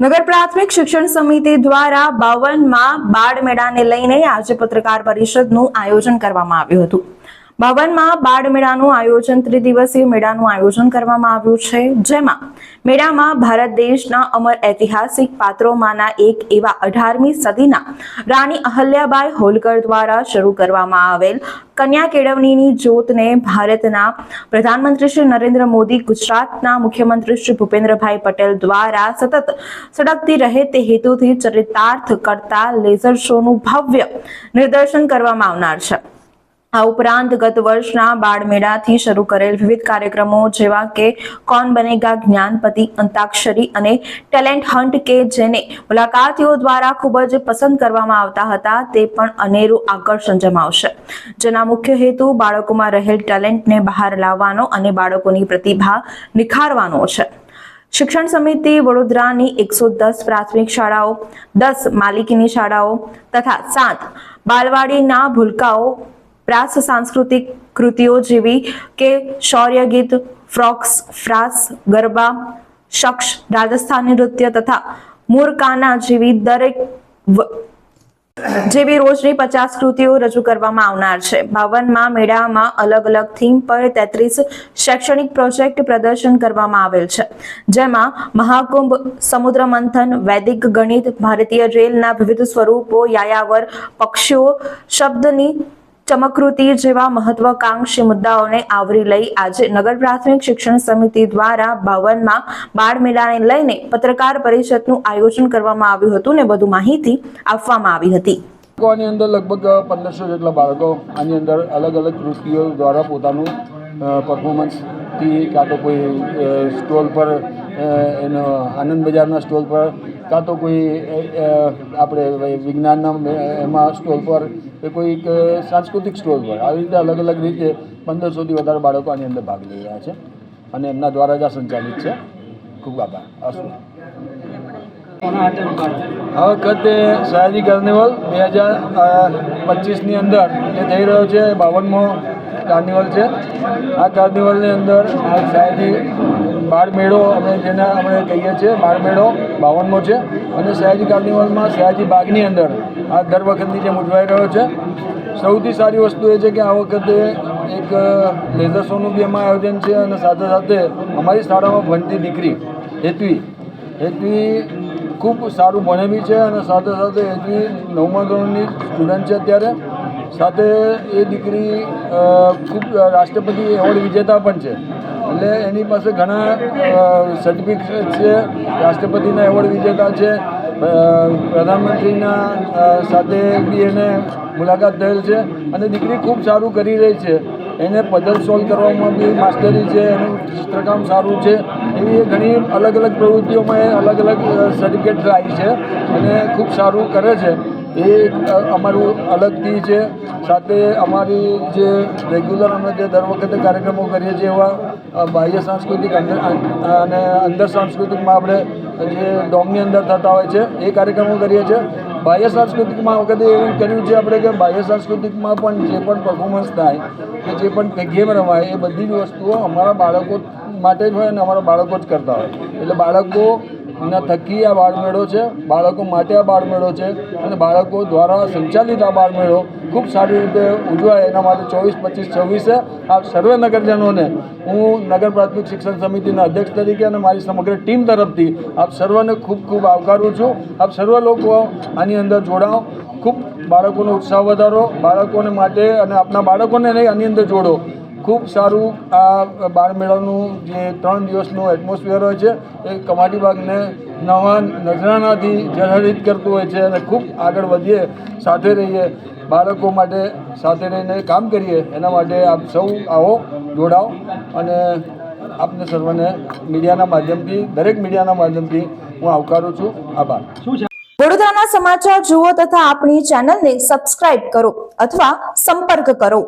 નગર પ્રાથમિક શિક્ષણ સમિતિ દ્વારા બાવનમાં બાળ મેળાને લઈને આજે પત્રકાર પરિષદનું આયોજન કરવામાં આવ્યું હતું. બાવનમાં બાળ મેળાનું આયોજન ત્રિદિવસીય મેળાનું આયોજન કરવામાં આવ્યું છે. જેમાં મેળામાં ભારત દેશના અમર ઐતિહાસિક પાત્રોમાંના એક એવા અઢારમી સદીના રાણી અહલ્યાબાઈ હોલકર દ્વારા શરૂ કરવામાં આવેલ કન્યા કેળવણીની જ્યોતને ભારતના પ્રધાનમંત્રી શ્રી નરેન્દ્ર મોદી, ગુજરાતના મુખ્યમંત્રી શ્રી ભૂપેન્દ્રભાઈ પટેલ દ્વારા સતત સળગતી રહે તે હેતુથી ચરિતાર્થ કરતા લેઝર શોનું ભવ્ય નિદર્શન કરવામાં આવનાર છે. આ ઉપરાંત ગત વર્ષના બાળમેળાથી શરૂ કરેલ વિવિધ કાર્યક્રમો જેવા કે કોણ બનેગા જ્ઞાનપતિ અંતાક્ષરી અને ટેલેન્ટ હન્ટ કે જેને મુલાકાતીઓ દ્વારા ખૂબ જ પસંદ કરવામાં આવતા હતા, તે પણ અનેરું આકર્ષણ જમાવશે. જેના મુખ્ય હેતુ બાળકોમાં રહેલ ટેલેન્ટને બહાર લાવવાનો અને બાળકોની પ્રતિભા નિખારવાનો છે. શિક્ષણ સમિતિ વડોદરાની એકસો દસ પ્રાથમિક શાળાઓ, દસ માલિકીની શાળાઓ તથા સાત બાલવાડીના ભૂલકાઓ પ્રાસ સાંસ્કૃતિક કૃતિઓ જેવી કે શૌર્ય ગીત, ફ્રોક્સ, ફ્રાસ, ગરબા શક્ષ રાજસ્થાની નૃત્ય તથા મુરકાના જેવી દરેક જેવી રોજની પચાસ કૃતિઓ રજૂ કરવામાં આવનાર છે. બાવનમાં મેળામાં અલગ અલગ થીમ પર તેત્રીસ શૈક્ષણિક પ્રોજેક્ટ પ્રદર્શન કરવામાં આવેલ છે. જેમાં મહાકુંભ, સમુદ્ર મંથન, વૈદિક ગણિત, ભારતીય રેલના વિવિધ સ્વરૂપો, યાયાવર, પક્ષીઓ, શબ્દની ચમકૃતિ જેવા મહત્વકાંક્ષી મુદ્દાઓને આવરી લઈ આજે નગર પ્રાથમિક શિક્ષણ સમિતિ દ્વારા ભવનમાં બાળ મેળાને લઈને પત્રકાર પરિષદનું આયોજન કરવામાં આવ્યું હતું ને વધુ માહિતી આપવામાં આવી હતી. આની અંદર લગભગ પંદરસો જેટલા બાળકો આની અંદર અલગ અલગ કૃતિઓ દ્વારા પોતાનું પરફોર્મન્સથી કાં તો કોઈ સ્ટોલ પર એનો આનંદ બજારના સ્ટોલ પર, કાં તો કોઈ આપણે વિજ્ઞાનના, એમાં સ્ટોલ પર કે કોઈક સાંસ્કૃતિક સ્ટોલ પર આવી રીતે અલગ અલગ રીતે પંદરસોથી વધારે બાળકો આની અંદર ભાગ લઈ રહ્યા છે અને એમના દ્વારા જ આ સંચાલિત છે. ખૂબ આભાર. અસ્તુ. આ વખતે સયાજી કાર્નિવલ બે હજાર પચીસની અંદર જે થઈ રહ્યો છે બાવનમો કાર્નિવલ છે. આ કાર્નિવલની અંદર આ સયાજી બાળ મેળો અમે જેને અમે કહીએ છીએ બાળમેળો બાવનમો છે. અને સયાજી કાર્નિવલમાં સયાજી બાગની અંદર આ દર વખતની જેમ ઉજવાઈ રહ્યો છે. સૌથી સારી વસ્તુ એ છે કે આ વખતે એક લેઝર શોનું બી એમાં આયોજન છે અને સાથે સાથે અમારી શાળામાં ભણતી દીકરી હેતવી હેતવી ખૂબ સારું ભણે બી છે અને સાથે સાથે હેતવી નવમા ધોરણની સ્ટુડન્ટ છે અત્યારે. સાથે એ દીકરી ખૂબ રાષ્ટ્રપતિ એવોર્ડ વિજેતા પણ છે. એટલે એની પાસે ઘણા સર્ટિફિકેટ છે, રાષ્ટ્રપતિના એવોર્ડ વિજેતા છે પ્રધાનમંત્રીના સાથે બી એને મુલાકાત થયેલ છે અને દીકરી ખૂબ સારું કરી રહી છે. એને પઝલ સોલ્વ કરવામાં બી માસ્ટરી છે, એનું ચિત્રકામ સારું છે. એવી ઘણી અલગ અલગ પ્રવૃત્તિઓમાં એ અલગ અલગ સર્ટિફિકેટ લાવી છે અને ખૂબ સારું કરે છે. એ અમારું અલગથી છે. સાથે અમારી જે રેગ્યુલર અમે જે દર વખતે કાર્યક્રમો કરીએ છીએ એવા બાહ્ય સાંસ્કૃતિક અને અંદર સાંસ્કૃતિકમાં આપણે જે ડોમની અંદર થતા હોય છે, એ કાર્યક્રમો કરીએ છીએ. બાહ્ય સાંસ્કૃતિકમાં વખતે એવું કર્યું છે આપણે કે બાહ્ય સાંસ્કૃતિકમાં પણ જે પણ પરફોર્મન્સ થાય કે જે પણ ગેમ રમાય, એ બધી જ વસ્તુઓ અમારા બાળકો માટે જ હોય અને અમારા બાળકો જ કરતા હોય. એટલે બાળકો ના થકી આ બાળમેળો છે. બાળકો માટે આ બાળમેળો છે અને બાળકો દ્વારા સંચાલિત આ બાળમેળો ખૂબ સારી રીતે ઉજવાય. એના માટે ચોવીસ, પચીસ, છવ્વીસે આ સર્વે નગરજનોને હું નગર પ્રાથમિક શિક્ષણ સમિતિના અધ્યક્ષ તરીકે અને મારી સમગ્ર ટીમ તરફથી આપ સર્વને ખૂબ ખૂબ આવકારું છું. આપ સર્વ લોકો આની અંદર જોડાઓ. ખૂબ બાળકોનો ઉત્સાહ વધારો. બાળકોને માટે અને આપના બાળકોને નહીં, આની અંદર જોડો. ખૂબ સારું આ બાળમેળાનું જે ત્રણ દિવસનું એટમોસ્ફિયર હોય છે એ કમાટી બાગને નવા નજરાનાથી જર્જરિત કરતું હોય છે અને ખૂબ આગળ વધીએ સાથે રહીએ બાળકો માટે સાથે રહીને કામ કરીએ એના માટે આપ સૌ આવો જોડાઓ અને આપને સર્વને મીડિયાના માધ્યમથી દરેક મીડિયાના માધ્યમથી હું આવકારું છું. આભાર. વડોદરાના સમાચાર જુઓ તથા આપણી ચેનલને સબસ્ક્રાઇબ કરો અથવા સંપર્ક કરો.